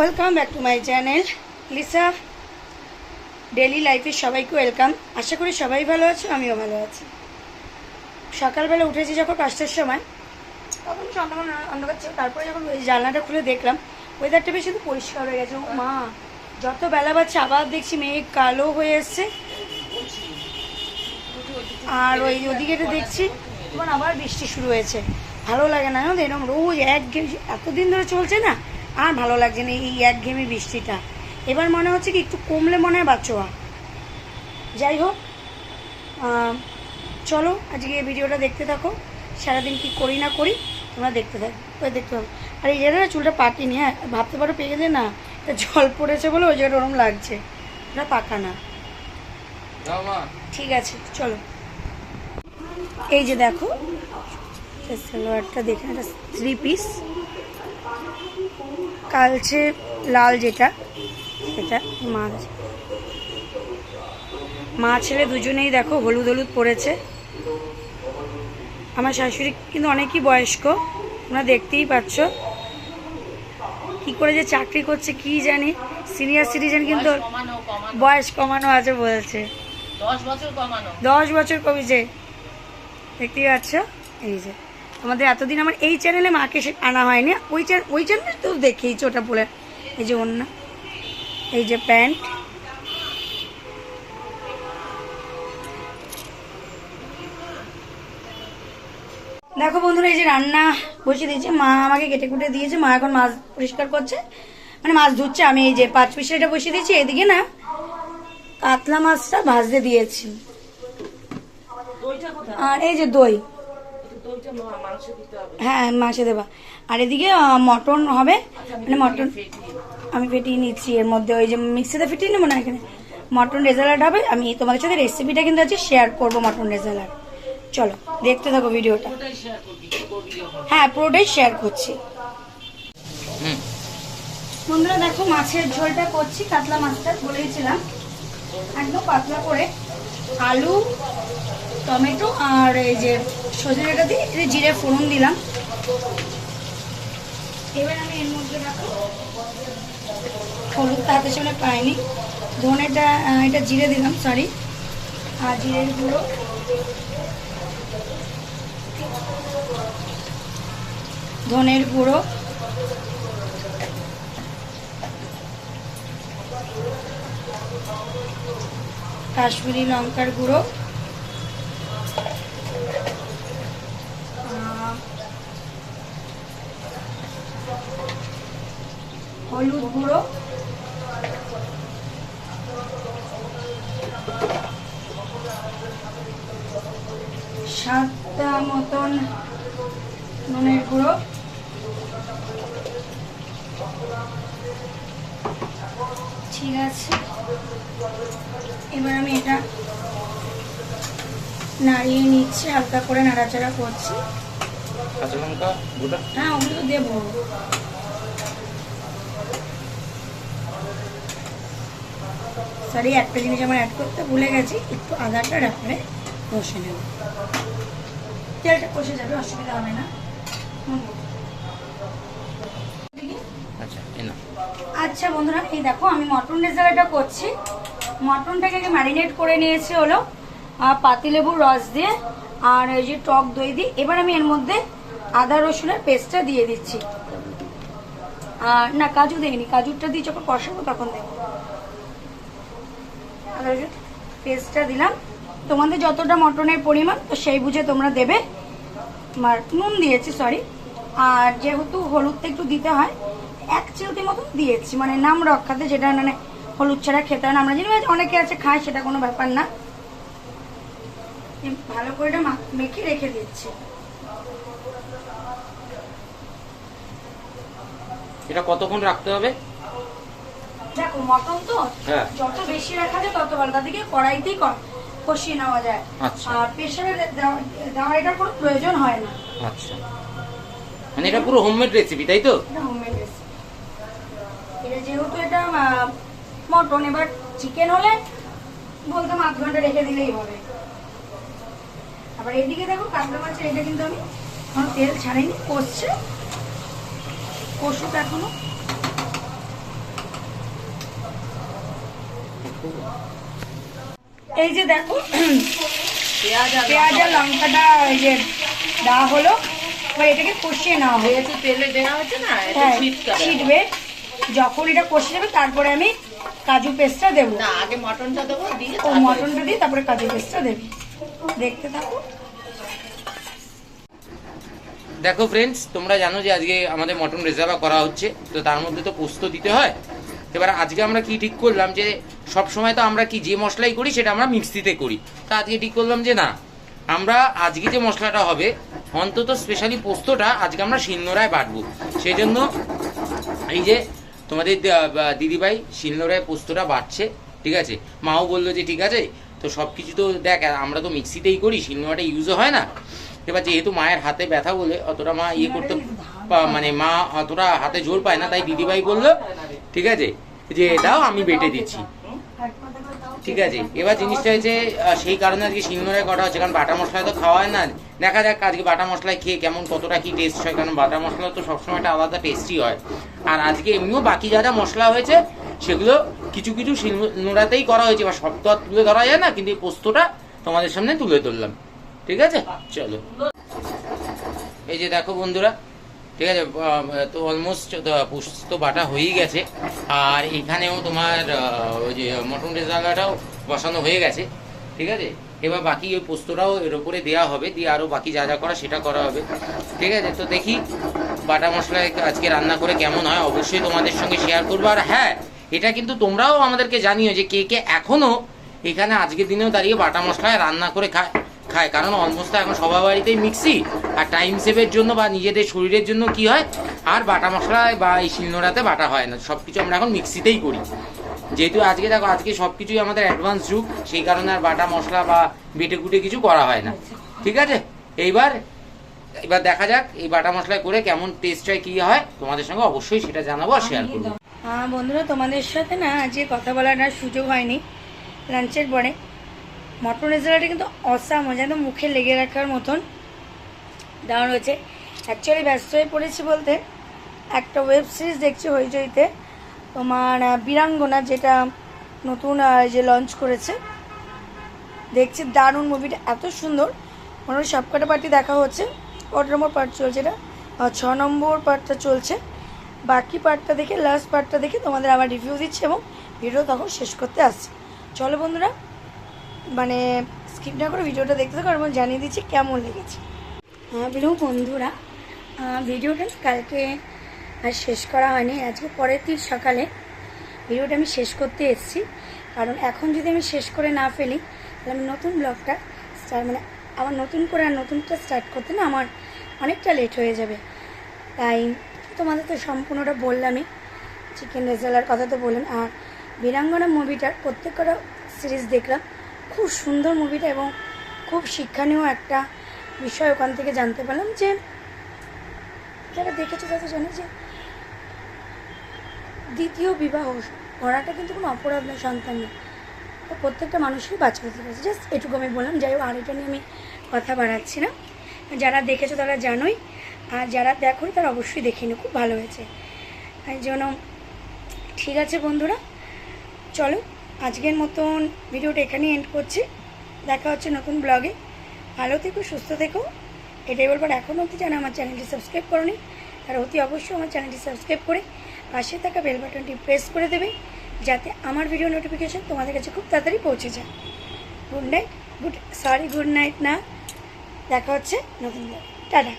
Welcome back to my channel Lisa daily লাইফে সবাইকে welcome আশা করি সবাই ভালো আছো, আমিও ভালো আছি। সকালবেলা উঠেছি যখন পাঁচটার সময়, তখন অন্ধকার অন্ধকার ছিল। তারপরে যখন জানলাটা খুলে দেখলাম ওয়েদারটা বেশ কিন্তু পরিষ্কার হয়ে গেছে। মা, যত বেলা বাড়ছে আবার দেখছি মেঘ কালো হয়ে এসছে। আর ওই ওদিকে তো দেখছি, তখন আবার বৃষ্টি শুরু হয়েছে। ভালো লাগে না তো, এরকম রোজ এক এতদিন ধরে চলছে না আর ভালো লাগছে না এই এক ঘেমে বৃষ্টিটা। এবার মনে হচ্ছে কি একটু কমলে মনে হয় বাচ্চোয়া। যাই হোক চলো আজকে এই ভিডিওটা দেখতে থাকো। সারাদিন কি করি না করি তোমরা দেখতে থাকো দেখতে থাকো। আর এই জায়গাটা চুলটা পাকিনি হ্যাঁ ভাবতে পারো পেকে যে না। এটা জল পড়েছে বলে ওই জায়গাটা ওরম লাগছে। ওটা পাকা না। ঠিক আছে চলো। এই যে দেখো সালোয়ারটা দেখে এটা থ্রি পিস কালচে লাল যেটা সেটা মাছ। মা ছেলে দুজনেই দেখো হলুদ হলুদ পড়েছে। আমার শাশুড়ি কিন্তু অনেকই বয়স্ক তোমরা দেখতেই পাচ্ছ। কি করে যে চাকরি করছে কি জানি সিনিয়র সিটিজেন কিন্তু বয়স কমানো আছে বলছে। দশ বছর কমানো। দশ বছর কমেছে দেখতেই পাচ্ছ? এই যে। আমাদের এতদিন আমার এই চ্যানেলে মাকে আনা হয়নি। ওই চ্যানেল ওই চ্যানেলে তো দেখেইছি ওটা বলে। এই যে অন্য এই যে প্যান্ট। দেখো বন্ধুরা, এই যে রান্না বসিয়ে দিয়েছে। মা আমাকে কেটে কুটে দিয়েছে। মা এখন মাছ পরিষ্কার করছে। মানে মাছ ধুচ্ছে। আমি এই যে পাঁচ পিসের এটা বসিয়ে দিয়েছি। এদিকে না, কাতলা মাছটা ভাজতে দিয়েছি। আর এই যে দই। হ্যাঁ মাসে দেবা। আর এদিকে মটন হবে। মানে মটন আমি ফেটিয়ে নিচ্ছি। এর মধ্যে ওই যে মিক্সিতে ফেটিয়ে নেব না এখানে? মটন রেজালাট হবে। আমি তোমাদের সাথে রেসিপিটা কিন্তু আজকে শেয়ার করব মটন রেজালাট। চলো দেখতে থাকো ভিডিওটা। হ্যাঁ পুরোটাই শেয়ার করছি। হুম। বন্ধুরা দেখো মাছের ঝোলটা করছি কাতলা মাছটা বলেছিলাম। একদম পাতলা করে। আলু, টমেটো আর এই যে সজনেটা দিয়ে যে জিরে ফোড়ন দিলাম। এবার আমি এর মধ্যে রাখো হলুদটা হাতের সামনে পাইনি। ধনেটা এটা জিরে দিলাম সরি আর জিরের গুঁড়ো। ধনের গুঁড়ো। কাশ্মীরি লঙ্কার গুঁড়ো। হলুদ গুঁড়ো। সাতটা মতন নুনের গুঁড়ো। ঠিক আছে। এবার আমি এটা নাড়িয়ে নিচ্ছি হালকা করে নাড়াচাড়া করছি। কাঁচা লঙ্কা গোটা? হ্যাঁ ওগুলো তো দেবো। সরি একটা জিনিস আমার অ্যাড করতে ভুলে গেছি একটু আদাটা রাখলে কষে নেব। তেলটা কষে যাবে অসুবিধা হবে না। হুম। আচ্ছা বন্ধুরা, এই দেখো, আমি মটন রেজালাটা করছি। মটনটাকে ম্যারিনেট করে নিয়েছি হলো পাতিলেবুর রস দিয়ে, আর এই যে টক দই দিয়ে। এবার আমি এর মধ্যে আদা রসুনের পেস্টটা দিয়ে দিচ্ছি। আর না, কাজু দেয়নি কাজুরটা দিয়ে যখন কষাবো তখন দেবো। আদা রসুন পেস্টটা দিলাম। তোমাদের যতটা মটনের পরিমাণ, তো সেই বুঝে তোমরা দেবে। আর নুন দিয়েছি সরি আর যেহেতু হলুদটা একটু দিতে হয় এক চিলতি মতন দিয়েছি মানে নাম রক্ষাতে যেটা মানে হলুদ ছাড়া খেতে হয় না। আমরা জানি অনেকে আছে খায় সেটা কোনো ব্যাপার না। ভালো করে এটা মেখে রেখে দিচ্ছি। এটা কতক্ষণ রাখতে হবে? দেখো মটন তো হ্যাঁ। যত বেশি রাখা যায় তত ভালো। তাদেরকে কড়াইতেই কষিয়ে নেওয়া যায়। আচ্ছা। আর প্রেশারে দেওয়ার এটার কোনো প্রয়োজন হয় না। আচ্ছা। মানে এটা পুরো হোমমেড রেসিপি তাই তো? হোমমেড এটা যেহেতু এটা মটন এবার চিকেন হলে বলতাম আধ ঘণ্টা রেখে দিলেই হবে। আবার এদিকে দেখো কাতলা মাছের এটা কিন্তু আমি এখন তেল ছাড়াইনি কষছে। কষুক এখনও। এই যে দেখো পেঁয়াজ আর পেঁয়াজ আর লঙ্কাটা এই যে দেওয়া হলো এবার এটাকে কষিয়ে নেওয়া হয়েছে তেলে দেওয়া হচ্ছে না? হ্যাঁ ছিটবে। যখন এটা কষে যাবে তারপরে আমি কাজু পেস্টটা দেবো। না আগে মটনটা দেবো দিয়ে ও মটনটা দিয়ে তারপরে কাজু পেস্টটা দেবে। দেখতে থাকো। দেখো ফ্রেন্ডস তোমরা জানো যে আজকে আমাদের মটন রেজার্ভা করা হচ্ছে তো তার মধ্যে তো পোস্ত দিতে হয়। এবার আজকে আমরা কি ঠিক করলাম যে সব সময় তো আমরা কি যে মশলাই করি সেটা আমরা মিক্সিতে করি। তো আজকে ঠিক করলাম যে না আমরা আজকে যে মশলাটা হবে অন্তত স্পেশালি পোস্তটা আজকে আমরা শিলনোড়ায় বাটবো। সেই জন্য এই যে তোমাদের দিদিভাই শিলনোড়ায় পোস্তটা বাড়ছে, ঠিক আছে? মাও বলল যে, ঠিক আছে, তো সব কিছু তো দেখ আমরা তো মিক্সিতেই করি, শিলনোড়াটা ইউজও হয় না। এবার যেহেতু মায়ের হাতে ব্যথা বলে অতটা মা ইয়ে করতে মানে মা অতটা হাতে জোর পায় না, তাই দিদিভাই বলল, ঠিক আছে, যে এটাও আমি বেটে দিচ্ছি। ঠিক আছে। এবার জিনিসটা হয়েছে সেই কারণে আজকে শিলনোড়ায় করা হচ্ছে, কারণ বাটা মশলা তো খাওয়া হয় না। দেখা যাক আজকে বাটা মশলায় খেয়ে কেমন, কতটা কি টেস্ট হয়, কারণ বাটা মশলা তো সবসময় একটা আলাদা টেস্টই হয়। আর আজকে এমনিও বাকি যা যা মশলা হয়েছে, সেগুলো কিছু কিছু শিলনোড়াতেই করা হয়েছে বা সব তো তুলে ধরা যায় না, কিন্তু এই পোস্তটা তোমাদের সামনে তুলে ধরলাম। ঠিক আছে? চলো। এই যে দেখো বন্ধুরা ঠিক আছে তো অলমোস্ট পোস্ত বাটা হয়েই গেছে। আর এখানেও তোমার ওই যে মটন রেজালাটাও বসানো হয়ে গেছে। ঠিক আছে? এবার বাকি ওই পোস্তটাও এর উপরে দেওয়া হবে, দিয়ে আরও বাকি যা যা করা সেটা করা হবে। ঠিক আছে? তো দেখি বাটা মশলায় আজকে রান্না করে কেমন হয়। অবশ্যই তোমাদের সঙ্গে শেয়ার করব। আর হ্যাঁ এটা কিন্তু তোমরাও আমাদেরকে জানিও যে কে কে এখনও এখানে আজকের দিনেও দাঁড়িয়ে বাটা মশলায় রান্না করে খায় খায়। কারণ অলমোস্ট এখন সবার বাড়িতেই মিক্সি। আর টাইম সেভের জন্য বা নিজেদের শরীরের জন্য কি হয়? আর বাটা মশলায় বা এই শিলনোড়াতে বাটা হয় না। সব কিছু আমরা এখন মিক্সিতেই করি। যেহেতু আজকে দেখো, আজকে সব কিছুই আমাদের অ্যাডভান্স যুগ, সেই কারণে আর বাটা মশলা বা বেটে কুটে কিছু করা হয় না। ঠিক আছে? এইবার, এবার দেখা যাক এই বাটা মশলায় করে কেমন টেস্ট হয়, কী হয়। তোমাদের সঙ্গে অবশ্যই সেটা জানাব আর শেয়ার করব। বন্ধুরা, তোমাদের সাথে না আজকে কথা বলার সুযোগ হয়নি। লাঞ্চের পরে। মটন রেজাল্টটা কিন্তু অসাম যেন মুখে লেগে রাখার মতন। দেওয়া রয়েছে অ্যাকচুয়ালি ব্যস্ত হয়ে পড়েছি বলতে, একটা ওয়েব সিরিজ দেখছি হইচইতে। তোমার বীরাঙ্গনা, যেটা নতুন যে লঞ্চ করেছে। দেখছি দারুণ মুভিটা এত সুন্দর। মনে হয় সবকটা পার্টি দেখা হচ্ছে। কত নম্বর পার্ট চলছে এটা? ছ নম্বর পার্টটা চলছে। বাকি পার্টটা দেখে লাস্ট পার্টটা দেখে তোমাদের আবার রিভিউ দিচ্ছে এবং ভিডিও তখন শেষ করতে আসছে। চলো বন্ধুরা মানে স্কিপ না করে ভিডিওটা দেখতে থাকো এবং জানিয়ে দিচ্ছি কেমন লেগেছে। হ্যাঁ বন্ধুরা ভিডিওটা কালকে আর শেষ করা হয়নি, আজকে পরের দিন সকালে ভিডিওটা আমি শেষ করতে এসেছি। কারণ এখন যদি আমি শেষ করে না ফেলি, তাহলে আমি নতুন ব্লগটা স্টার্ট মানে আবার নতুন করে আর নতুনটা স্টার্ট করতে না আমার অনেকটা লেট হয়ে যাবে। তাই তোমাদের তো সম্পূর্ণটা বললামই চিকেন রেজালার কথা তো বললাম। আর বীরাঙ্গনা মুভিটার প্রত্যেকটা সিরিজ দেখলাম খুব সুন্দর মুভিটা এবং খুব শিক্ষণীয় একটা বিষয় ওখান থেকে জানতে পারলাম যে, যারা দেখেছে তারা জানে যে, দ্বিতীয় বিবাহ করাটা কিন্তু কোনো অপরাধ না সন্তান নেই প্রত্যেকটা মানুষই বাচ্চা হতে পারছে জাস্ট এটুকু আমি বললাম, যাই হোক, আর এটা নিয়ে আমি কথা বাড়াচ্ছি না। যারা দেখেছ তারা জানোই, আর যারা দেখোই তারা অবশ্যই দেখে খুব ভালো হয়েছে। তাই জন্য, ঠিক আছে বন্ধুরা, চলো। আজকের মতন ভিডিওটা এখানেই এন্ড করছি। দেখা হচ্ছে নতুন ব্লগে ভালো থেকো, সুস্থ থেকো। এটাই বলবার এখনও অবধি জানা আমার চ্যানেলটি সাবস্ক্রাইব করনি, তারা অতি অবশ্যই আমার চ্যানেলটি সাবস্ক্রাইব করে পাশে থাকা বেল বাটনটি প্রেস করে দেবে, যাতে আমার ভিডিও নোটিফিকেশান তোমাদের কাছে খুব তাড়াতাড়ি পৌঁছে যায়। Good night good sorry good night না। দেখা হচ্ছে নতুন ব্লগে টাটা।